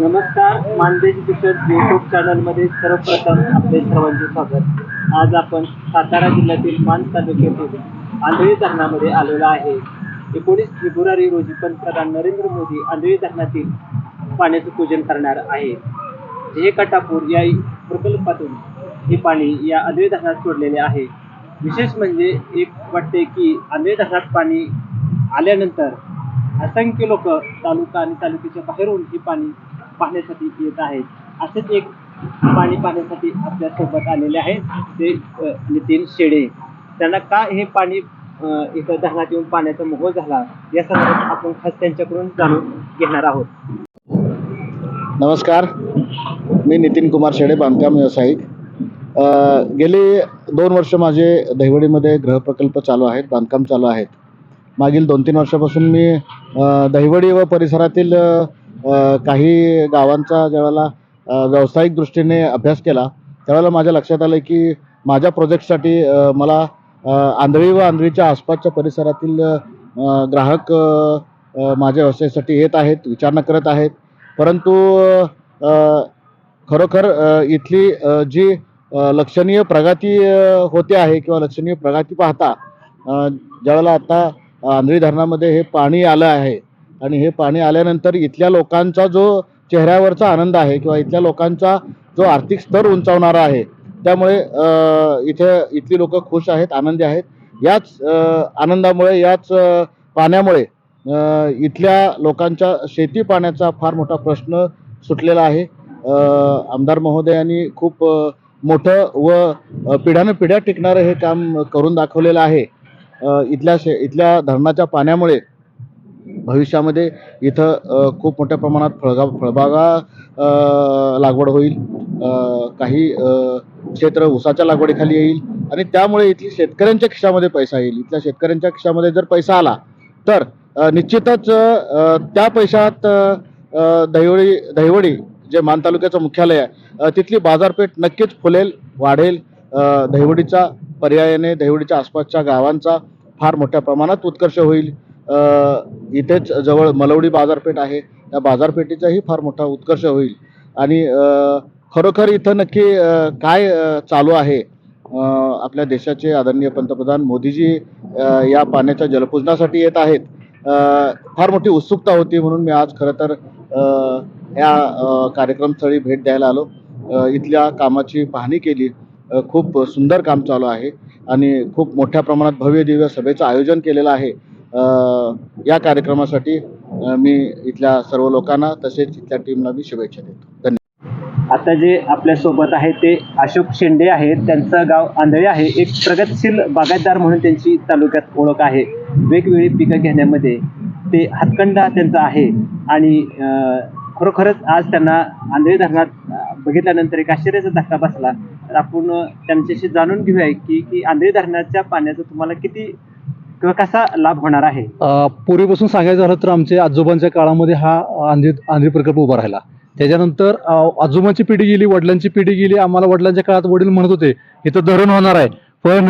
नमस्कार मानदेश किशोर युट्यूब चॅनलमध्ये सर्वप्रथम आपले सर्वांचे स्वागत. आज आपण सातारा जिल्ह्यातील मान तालुक्यातील आंधळी धरणामध्ये आलेलो आहे. एकोणीस फेब्रुवारी रोजी पंतप्रधान नरेंद्र मोदी आंधळी धरणातील पाण्याचे पूजन करणार आहे जे कटापूर या प्रकल्पातून हे पाणी या आंधळी धरणात सोडलेले आहे. विशेष म्हणजे एक वाटते की आंधळी धरणात पाणी आल्यानंतर असंख्य लोक तालुका आणि तालुक्याच्या बाहेरून हे पाणी पाहण्यासाठी येत आहेत. असेच एक पाणी पाहण्यासाठी आपल्यासोबत आलेले आहेत ते नितीन शेडे. त्यांना का हे पाणी इथं धरणात येऊन पाण्याचा मोह झाला या संदर्भात आपण खास त्यांच्याकडून जाणून घेणार आहोत. नमस्कार. मी नितीन कुमार शेडे बांधकाम व्यावसायिक. गेली दोन वर्ष माझे दहिवडीमध्ये गृहप्रकल्प चालू आहेत बांधकाम चालू आहेत. मागील दोन तीन वर्षापासून मी दहिवडी व परिसरातील काही गावांचा ज्यावेळेला व्यावसायिक दृष्टीने अभ्यास केला त्यावेळेला माझ्या लक्षात आलं की माझ्या प्रोजेक्टसाठी मला आंधळी व आंधळीच्या आसपासच्या परिसरातील ग्राहक माझ्या व्यवसायासाठी येत आहेत विचारणा करत आहेत. परंतु खरोखर इथली जी लक्षणीय प्रगती होते आहे किंवा लक्षणीय प्रगती पाहता ज्यावेळेला आता आंधळी धरणामध्ये हे पाणी आलं आहे आणि हे पाणी आल्यानंतर इथल्या लोकांचा जो चेहऱ्यावरचा आनंद आहे किंवा इथल्या लोकांचा जो आर्थिक स्तर उंचावणारा आहे त्यामुळे इथे इथली लोक खुश आहेत आनंदी आहेत. याच आनंदामुळे याच पाण्यामुळे इथल्या लोकांच्या शेती पाण्याचा फार मोठा प्रश्न सुटलेला आहे. आमदार महोदयांनी खूप मोठं व पिढ्यानं पिढ्या टिकणारं हे काम करून दाखवलेलं आहे. इथल्या शे इथल्या धरणाच्या पाण्यामुळे भविष्यामध्ये इथं खूप मोठ्या प्रमाणात फळगा फळबागा लागवड होईल. काही क्षेत्र ऊसाच्या लागवडीखाली येईल. आणि त्यामुळे इथली शेतकऱ्यांच्या खिशामध्ये पैसा येईल. इथल्या शेतकऱ्यांच्या खिशामध्ये जर पैसा आला तर निश्चितच त्या पैशात दहिवडी दहिवडी जे मान तालुक्याचं मुख्यालय आहे तिथली बाजारपेठ नक्कीच फुलेल वाढेल. दहिवडीचा पर्यायाने दहिवडीच्या आसपासच्या गावांचा फार मोठ्या प्रमाणात उत्कर्ष होईल. इथेच जवळ मलवडी बाजारपेठ आहे. त्या बाजारपेठेचाही फार मोठा उत्कर्ष होईल. आणि खरोखर इथं नक्की काय चालू आहे? आपल्या देशाचे आदरणीय पंतप्रधान मोदीजी या पाण्याच्या जलपूजनासाठी येत आहेत. फार मोठी उत्सुकता होती म्हणून मी आज खरं तर या कार्यक्रमस्थळी भेट द्यायला आलो. इथल्या कामाची पाहणी केली. खूप सुंदर काम चालू आहे. आणि खूप मोठ्या प्रमाणात भव्य दिव्य सभेचं आयोजन केलेलं आहे. या कार्यक्रमासाठी मी इथल्या सर्व लोकांना तसेच इथल्या टीमला मी शुभेच्छा देतो. धन्यवाद. आता जे आपल्यासोबत ते अशोक शेंडे आहेत. त्यांचं गाव आंधळे आहे. एक प्रगतशील बागायतदार म्हणून त्यांची तालुक्यात ओळख आहे. वेगवेगळी पिकं घेण्यामध्ये ते हातखंडा त्यांचा आहे. आणि खरोखरच आज त्यांना आंधळी धरणात बघितल्यानंतर एक आश्चर्याचा धक्का बसला. तर आपण त्यांच्याशी जाणून घेऊया की की आंधळी धरणाच्या पाण्याचा तुम्हाला किती किंवा कसा लाभ होणार आहे? पूर्वीपासून सांगायचं झालं तर आमच्या आजोबांच्या काळामध्ये हा आंधी आंधी प्रकल्प उभा राहिला. त्याच्यानंतर आजोबांची पिढी गेली वडिलांची पिढी गेली आम्हाला वडिलांच्या काळात वडील म्हणत होते इथं धरण होणार आहे. पण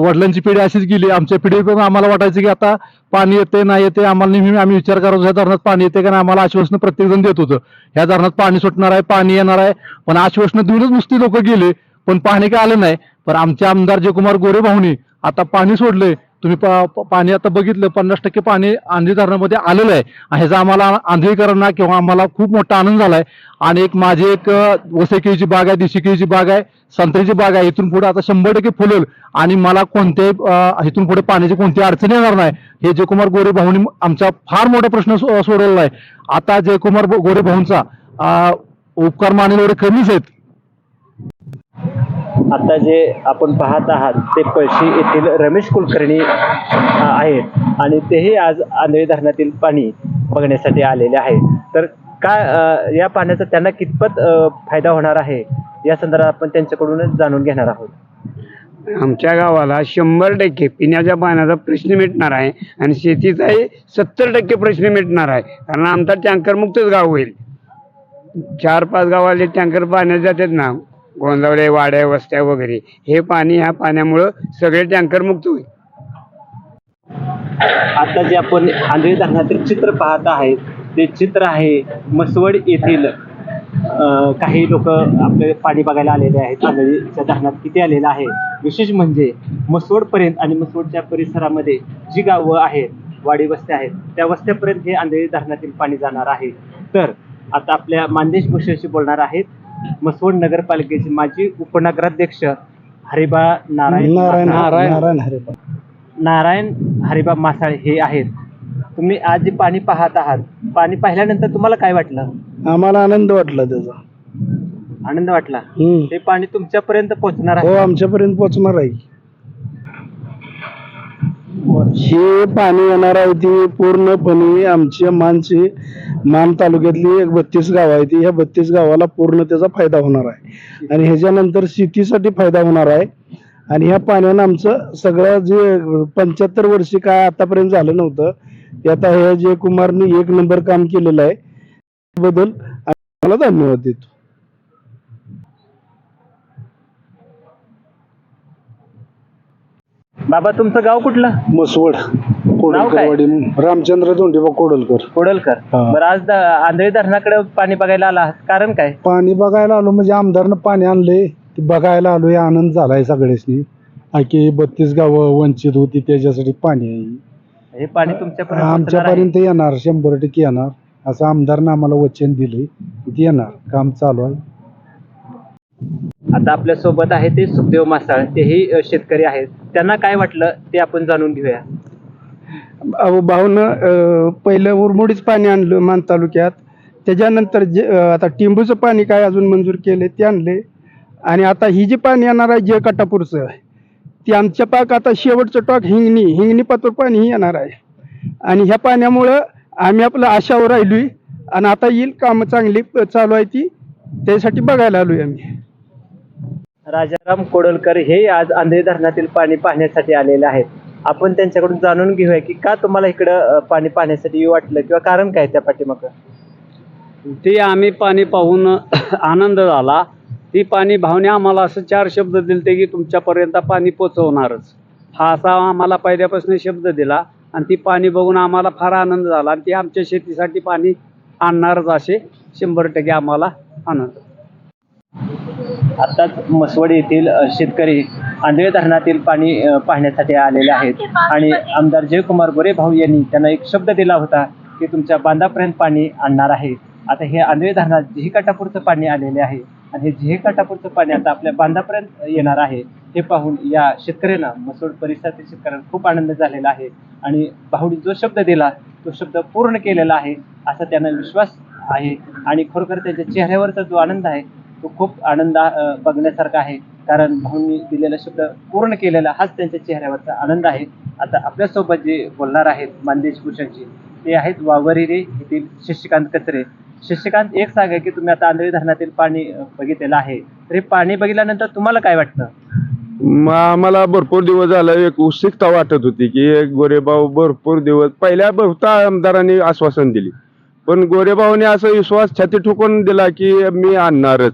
वडिलांची पिढी अशीच गेली. आमच्या पिढी पण आम्हाला वाटायचं की आता पाणी येते नाही येते आम्हाला नेहमी आम्ही विचार करत ह्या धरणात पाणी येते का आम्हाला आश्वासनं प्रत्येक जण देत होतं. ह्या धरणात पाणी सुटणार आहे पाणी येणार आहे. पण आश्वासनं देऊनच नुसती लोक गेले पण पाणी काय आलं नाही? पण आमचे आमदार जयकुमार गोरे भाऊनी आता पाणी सोडले तुम्ही पा- पाणी आता बघितलं पन्नास टक्के पाणी आंधी धरणामध्ये आलेलं आहे. आणि ह्याचा आम्हाला आंधळीकरांना किंवा आम्हाला खूप मोठा आनंद झालाय. आणि एक माझी एक अ, बाग आहे देशी बाग आहे संत्र्याची बाग आहे इथून पुढे आता शंभर टक्के फुलेल आणि मला कोणत्याही इथून पुढे पाण्याची कोणती अडचण येणार नाही. हे जयकुमार गोरे भाऊनी आमचा फार मोठा प्रश्न सोडवला आहे. आता जयकुमार गोरे भाऊंचा उपकार मानेल एवढे कमीच आहेत. आता जे आपण पाहत आहात ते पळशी येथील रमेश कुलकर्णी आहेत. आणि तेही आज आंधळी धरणातील पाणी बघण्यासाठी आलेले आहे तर काय या पाण्याचा त्यांना कितपत फायदा होणार आहे? या संदर्भात आपण त्यांच्याकडूनच जाणून घेणार आहोत. आमच्या गावाला शंभर टक्के पिण्याच्या पाण्याचा प्रश्न मिटणार आहे आणि शेतीचाही सत्तर टक्के प्रश्न मिटणार आहे. कारण आमचा टँकरमुक्तच गाव होईल. चार पाच गावाले टँकर पाण्यात जातात ना. गोंदावले वाड्या वस्त्या वगैरे. हे पाणी ह्या पाण्यामुळं सगळे टँकर मुक्त होईल. आता जे आपण आंधळी धरणातील चित्र पाहत आहे ते चित्र आहे मसवड येथील काही लोक आपले पाणी बघायला आलेले आहेत. आंधळीच्या धरणात किती आलेलं आहे? विशेष म्हणजे मसवडपर्यंत आणि मसवडच्या परिसरामध्ये जी गावं आहेत वाडी वस्त्या आहेत त्या वस्त्यापर्यंत हे आंधळी धरणातील पाणी जाणार आहे. तर आता आपल्या मानदेश भूषणशी बोलणार आहेत. मसवड नगरपालिकेचे माजी उपनगराध्यक्ष हरिबा नारायण नारायण नारायण हरे नारायण हरिबा मासाळे हे आहेत. तुम्ही आज जे पाणी पाहत आहात पाणी पाहिल्यानंतर तुम्हाला काय वाटलं? आम्हाला आनंद वाटला त्याचा. आनंद वाटला? हम्म. ते पाणी तुमच्यापर्यंत पोहोचणार हो आहे आमच्यापर्यंत पोहोचणार आहे. हे पाणी येणार आहे ती पूर्णपणे आमच्या मानची मान तालुक्यातली एक बत्तीस गाव आहे ती ह्या बत्तीस गावाला पूर्ण त्याचा फायदा होणार आहे. आणि ह्याच्यानंतर शेतीसाठी फायदा होणार आहे. आणि ह्या पाण्यानं आमचं सगळं जे पंच्याहत्तर वर्षी काय आतापर्यंत झालं नव्हतं ते आता हे जे कुमारने एक नंबर काम केलेलं आहे बद्दल मला धन्यवाद देतो. बाबा तुमचं गाव कुठलं? मसवड? कोडलकरवाडी रामचंद्र धोंडीबा कोडलकर. कोडलकर. हा. बरं आज द- आंधळी धरणाकडे पाणी बघायला आला आहात. कारण काय? पाणी बघायला आलो म्हणजे आमदारनं पाणी आणलंय ते बघायला आलोय आनंद झालाय सगळ्यासनी. की बत्तीस गावं वंचित होती त्याच्यासाठी पाणी आहे. हे पाणी तुमच्यापर्यंत पोहोचणार आहे. आमच्यापर्यंत येणार शंभर टक्के येणार. असं आमदारनं आम्हाला वचन दिलंय. ते येणार काम चालू आहे. आता आपल्यासोबत आहे ते सुखदेव मासाळ. तेही अ, शेतकरी आहेत. त्यांना काय वाटलं ते आपण जाणून घेऊया. अहो भाऊनं पहिलं उरमुडीच पाणी आणलं मान तालुक्यात. त्याच्यानंतर जे आता टिंबूचं पाणी काय अजून मंजूर केले ते आणले. आणि आता ही जी पाणी येणार आहे जे कटापूरचं ती आमच्या पाक आता शेवटचं टॉक हिंगणी हिंगणी पातूर पाणी ही येणार आहे. आणि ह्या पाण्यामुळं आम्ही आपलं आशावर राहिलोय. आणि आता येईल कामं चांगली चालू आहे ती. त्यासाठी बघायला आलोय आम्ही. राजाराम कोडलकर हे आज आंधळी धरणातील पाणी पाहण्यासाठी आलेले आहेत. आपण त्यांच्याकडून जाणून घेऊया की का तुम्हाला इकडं पाणी पाहण्यासाठी वाटलं किंवा कारण काय त्या पाठीमागं? ते आम्ही पाणी पाहून आनंद झाला. ती पाणी भावने आम्हाला असं चार शब्द दिलते की तुमच्यापर्यंत पाणी पोचवणारच. हा असा आम्हाला पहिल्यापासून शब्द दिला आणि ती पाणी बघून आम्हाला फार आनंद झाला आणि ती आमच्या शेतीसाठी पाणी आणणारच असे शंभर टक्के आम्हाला आनंद. आताच मसवड येथील शेतकरी आंधळे धरणातील पाणी पाहण्यासाठी आलेले आहेत. आणि आमदार जयकुमार गोरे भाऊ यांनी त्यांना एक शब्द दिला होता की तुमच्या बांधापर्यंत पाणी आणणार आहे. आता हे आंधळे धरणात झिहिकाटापूरचं पाणी आलेले आहे आणि हे झिहिकाटापूरचं पाणी आता आपल्या बांधापर्यंत येणार आहे. हे पाहून या शेतकऱ्यांना मसोड परिसरातील शेतकऱ्यांना खूप आनंद झालेला आहे. आणि भाऊनी जो शब्द दिला तो शब्द पूर्ण केलेला आहे असा त्यांना विश्वास आहे. आणि खरोखर त्यांच्या चेहऱ्यावरचा जो आनंद आहे तो खूप आनंद बघण्यासारखा आहे. कारण भाऊंनी दिलेला शब्द पूर्ण केलेला हाच त्यांच्या चेहऱ्यावरचा आनंद आहे. आता आपल्यासोबत जे बोलणार आहेत मानदेश भूषणजी ते आहेत वावरिरे येथील शशिकांत कचरे शशिकांत एक सांगा की तुम्ही आता आंधळी धरणातील पाणी बघितलेलं आहे. तरी पाणी बघितल्यानंतर तुम्हाला काय वाटतं? मग आम्हाला भरपूर दिवस झाला एक उत्सुकता वाटत होती की एक गोरेभाऊ भरपूर दिवस पहिल्या बहुता आमदारांनी आश्वासन दिली. पण गोरेबाऊने असा विश्वास छाती ठोकून दिला की मी आणणारच.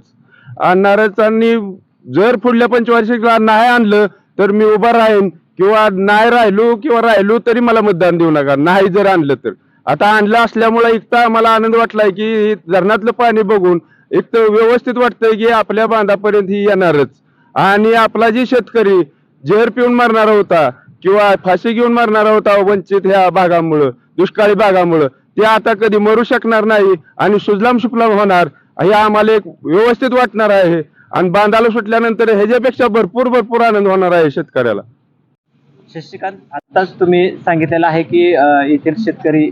आणणारच आणि जर पुढल्या पंचवार्षिकला नाही आणलं तर मी उभा राहीन किंवा नाही राहिलो किंवा राहिलो तरी मला मतदान देऊ नका. नाही जर आणलं तर. आता आणलं असल्यामुळे एक मला आनंद वाटलाय की धरणातलं पाणी बघून एक तर व्यवस्थित वाटतंय की आपल्या बांधापर्यंत ही येणारच. आणि आपला जी शेतकरी जहर पिऊन मारणारा होता किंवा फाशी घेऊन मारणारा होता वंचित ह्या भागामुळं दुष्काळी भागामुळं ते आता कधी मरू शकणार नाही आणि सुजलाम सुफलाम होणार हे आम्हाला एक व्यवस्थित वाटणार आहे. आणि बांधाला सुटल्यानंतर ह्याच्यापेक्षा भरपूर भरपूर आनंद होणार आहे शेतकऱ्याला. शशिकांत आत्ताच तुम्ही सांगितलेलं आहे की येथील शेतकरी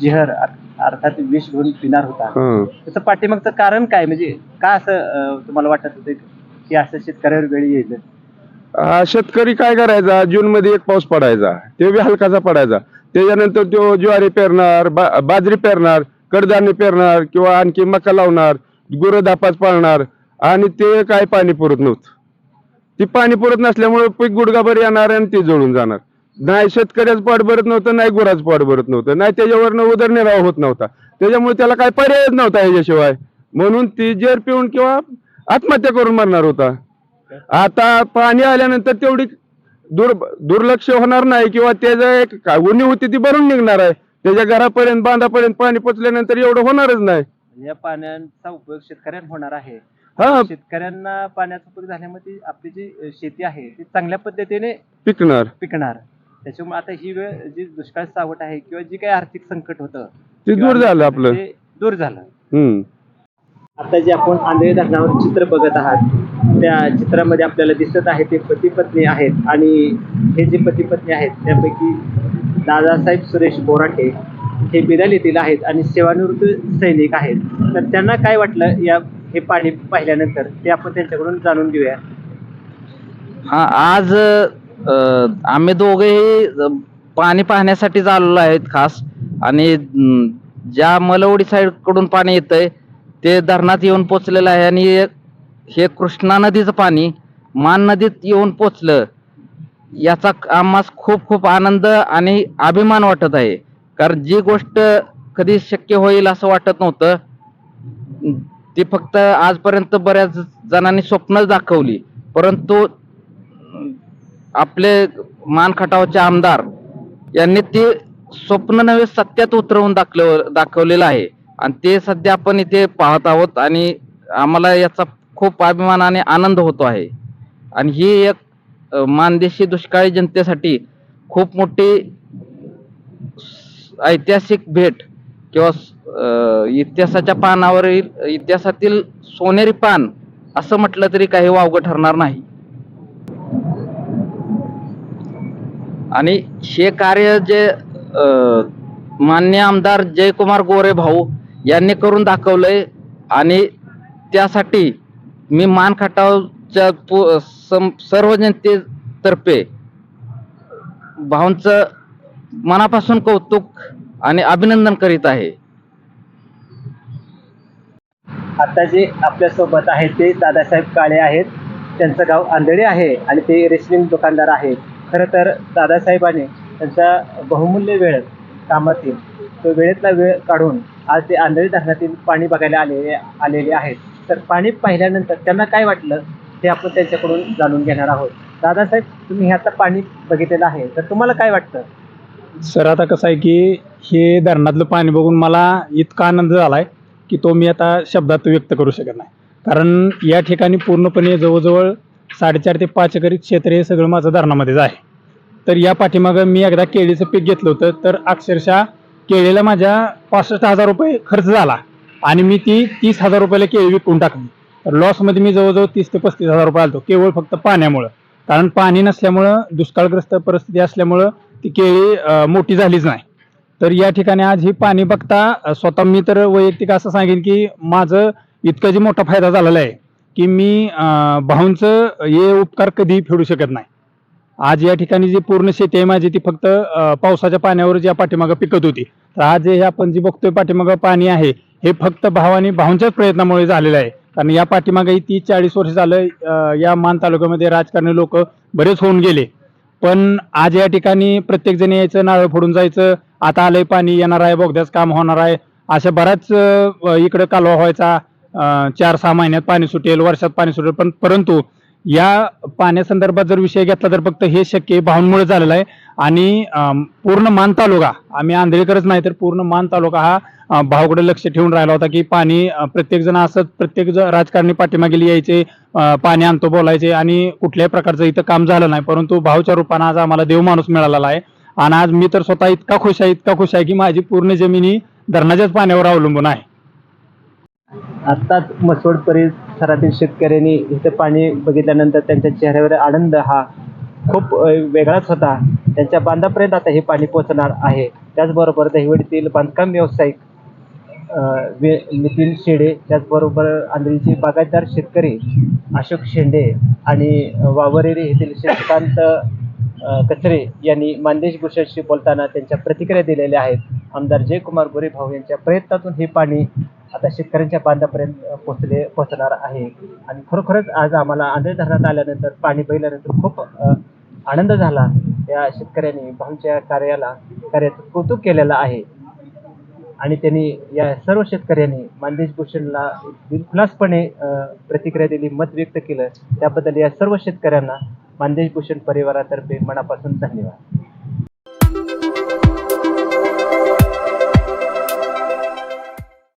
जिहर अर- अर्थात विष घेऊन पिणार होता. हं. त्याचं पाठीमागचं कारण काय? म्हणजे का असं तुम्हाला वाटत होतं की असं शेतकऱ्यावर वेळ येईल? शेतकरी काय करायचा? जून मध्ये एक पाऊस पडायचा. ते बी हलकाचा पडायचा. त्याच्यानंतर तो ज्वारी पेरणार बा, बाजरी पेरणार कडधान्य पेरणार किंवा आणखी मका लावणार गुरं धापाच पाळणार आणि ते काय पाणी पुरत नव्हतं. ती पाणी पुरत नसल्यामुळे पीक गुडगाभर येणार आणि ते जळून जाणार. नाही शेतकऱ्याच पाठ भरत नव्हतं नाही गुराचं पाठ भरत नव्हतं नाही त्याच्यावरनं उदरनिर्वाह होत नव्हता. त्याच्यामुळे त्याला काय पर्यायच नव्हता याच्याशिवाय म्हणून ती जेर पिऊन किंवा आत्महत्या करून मरणार होता. आता पाणी आल्यानंतर तेवढी दुर दुर्लक्ष होणार नाही किंवा त्याचं एक का- उणी होती ती भरून निघणार आहे. त्याच्या घरापर्यंत बांधापर्यंत पाणी पोचल्यानंतर एवढं होणारच नाही. या पाण्याचा उपयोग शेतकऱ्यांना होणार आहे. हा. शेतकऱ्यांना पाण्याचा उपयोग झाल्यामुळे ती आपली जी शेती आहे ती चांगल्या पद्धतीने पिकणार. पिकणार. त्याच्यामुळे आता ही वेळ जी दुष्काळ सावट आहे किंवा जी काही आर्थिक संकट होतं ते दूर झालं आपलं. ते दूर झालं. हम्म. आता जे आपण आंधळी धरणावर चित्र बघत आहात त्या चित्रामध्ये आपल्याला दिसत आहे ते पती पत्नी आहेत आणि हे जे पती पत्नी आहेत त्यापैकी दादासाहेब सुरेश बोराटे हे बिदल येथील आहेत आणि सेवानिवृत्त सैनिक आहेत. तर त्यांना काय वाटलं या हे पाणी पाहिल्यानंतर? ते आपण त्यांच्याकडून जाणून घेऊया. हा आज आम्ही दोघेही पाणी पाहण्यासाठी आलेलो आहेत खास. आणि ज्या मलवडी साईडकडून पाणी येतंय ते धरणात येऊन पोचलेलं आहे आणि हे कृष्णा नदीचं पाणी मान नदीत येऊन पोचलं. याचा आम्हास खूप खूप आनंद आणि अभिमान वाटत आहे. कारण जी गोष्ट कधी शक्य होईल असं वाटत नव्हतं ती फक्त आजपर्यंत बऱ्याच जणांनी स्वप्नच दाखवली. परंतु आपले मानखटावचे आमदार यांनी ते स्वप्न नव्हे सत्यात उतरवून दाखल दाखवलेलं आहे. आणि ते सध्या आपण इथे पाहत आहोत आणि आम्हाला याचा खूप अभिमान आणि आनंद होतो आहे. आणि ही एक मानदेशी दुष्काळी जनतेसाठी खूप मोठी ऐतिहासिक भेट किंवा इतिहासाच्या पानावरील इतिहासातील सोनेरी पान असं म्हटलं तरी काही वावगं ठरणार नाही. आणि हे कार्य जे मान्य आमदार जयकुमार गोरे भाऊ यांनी करून दाखवलंय आणि त्यासाठी मी मान खटाव आमच्या सर्व जनतेतर्फे भाऊंचं मनापासून कौतुक आणि अभिनंदन करीत आहे. आता जे आपल्यासोबत आहेत ते दादासाहेब काळे आहेत. त्यांचं गाव आंधळे आहे आणि ते रेशनिंग दुकानदार आहेत. खरं तर दादासाहेबांनी त्यांचा बहुमूल्य वेळ कामातील तो वेळेतला वेळ काढून आज ते आंधळी धरणातील पाणी बघायला आलेले आलेले आहेत. तर पाणी पाहिल्यानंतर त्यांना काय वाटलं? ते आपण त्यांच्याकडून जाणून घेणार आहोत. दादासाहेब तुम्ही हे आता पाणी बघितलेलं आहे. तर तुम्हाला काय वाटतं? सर आता कसं आहे की हे धरणातलं पाणी बघून मला इतका आनंद झाला आहे की तो मी आता शब्दात व्यक्त करू शकत नाही. कारण या ठिकाणी पूर्णपणे जवळजवळ साडेचार ते पाच एकरी क्षेत्र हे सगळं माझं धरणामध्येच आहे. तर या पाठीमागं मी एकदा केळीचं पीक घेतलं होतं तर अक्षरशः केळीला माझ्या पासष्ट हजार रुपये खर्च झाला आणि मी ती तीस हजार रुपयाला केळी विकून टाकली. तर लॉसमध्ये मी जवळजवळ तीस ते पस्तीस हजार रुपये आलतो. केवळ फक्त पाण्यामुळं. कारण पाणी नसल्यामुळं दुष्काळग्रस्त परिस्थिती असल्यामुळं ती केळी मोठी झालीच नाही. तर या ठिकाणी आज ही पाणी बघता स्वतः मी तर वैयक्तिक असं सांगेन की माझं इतका जी मोठा फायदा झालेला आहे की मी भाऊंचं हे उपकार कधीही फेडू शकत नाही. आज या ठिकाणी जी पूर्ण शेती आहे माझी ती फक्त पावसाच्या पाण्यावर ज्या पाठीमागं पिकत होती. तर आज हे आपण जे बघतोय पाठीमागं पाणी आहे हे फक्त भाव आणि भाऊंच्याच प्रयत्नामुळे झालेलं आहे. कारण या पाठीमागे तीस चाळीस वर्ष झालं या मान तालुक्यामध्ये राजकारणी लोक बरेच होऊन गेले. पण आज या ठिकाणी प्रत्येकजण यायचं नारळ फोडून जायचं आता आलंय पाणी येणार आहे बोगद्याच काम होणार आहे अशा बऱ्याच इकडं कालवा व्हायचा. चार सहा महिन्यात पाणी सुटेल वर्षात पाणी सुटेल पण परंतु या पाण्यासंदर्भात जर विषय घेतला तर फक्त हे शक्य भावांमुळे झालेलं आहे. आणि पूर्ण मान तालुका आम्ही आंधळीकरच नाही तर पूर्ण मान तालुका हा अं, भावाकडे लक्ष ठेवून राहिला होता की पाणी प्रत्येकजण असंच प्रत्येक राजकारणी पाठीमागे यायचे पाणी आणतो बोलायचे आणि कुठल्याही प्रकारचं इथं काम झालं नाही. परंतु भाऊच्या रूपानं आज आम्हाला देव माणूस मिळालेला आहे. आणि आज मी तर स्वतः इतका खुश आहे इतका खुश आहे की माझी पूर्ण जमिनी धरणाच्याच पाण्यावर अवलंबून आहे. आत्ताच मसवड परिसरातील शेतकऱ्यांनी इथं पाणी बघितल्यानंतर त्यांच्या चेहऱ्यावर आनंद हा खूप वेगळाच होता. त्यांच्या बांधापर्यंत आता हे पाणी पोहोचणार आहे. त्याचबरोबर दहिवडीतील बांधकाम व्यावसायिक वे नितीन शेडे त्याचबरोबर आंधळीचे बागायतदार शेतकरी अशोक शेंडे आणि वावरेरे येथील शशिकांत कचरे यांनी मानदेश भूषणशी बोलताना त्यांच्या प्रतिक्रिया दिलेल्या आहेत. आमदार जयकुमार गोरे भाऊ यांच्या प्रयत्नातून हे पाणी आता शेतकऱ्यांच्या बांधापर्यंत पोहोचले पोचले पोचणार आहे. आणि खरोखरच आज आम्हाला आंधळी धरणात आल्यानंतर पाणी बहिल्यानंतर खूप आनंद झाला. या शेतकऱ्यांनी भाऊंच्या कार्याला कार्याचं कौतुक केलेलं आहे. आणि त्यांनी या सर्व शेतकऱ्यांनी मानदेश भूषणला खुलासपणे प्रतिक्रिया दिली मत व्यक्त केलं. त्याबद्दल या सर्व शेतकऱ्यांना मानदेश भूषण परिवारातर्फे मनापासून धन्यवाद.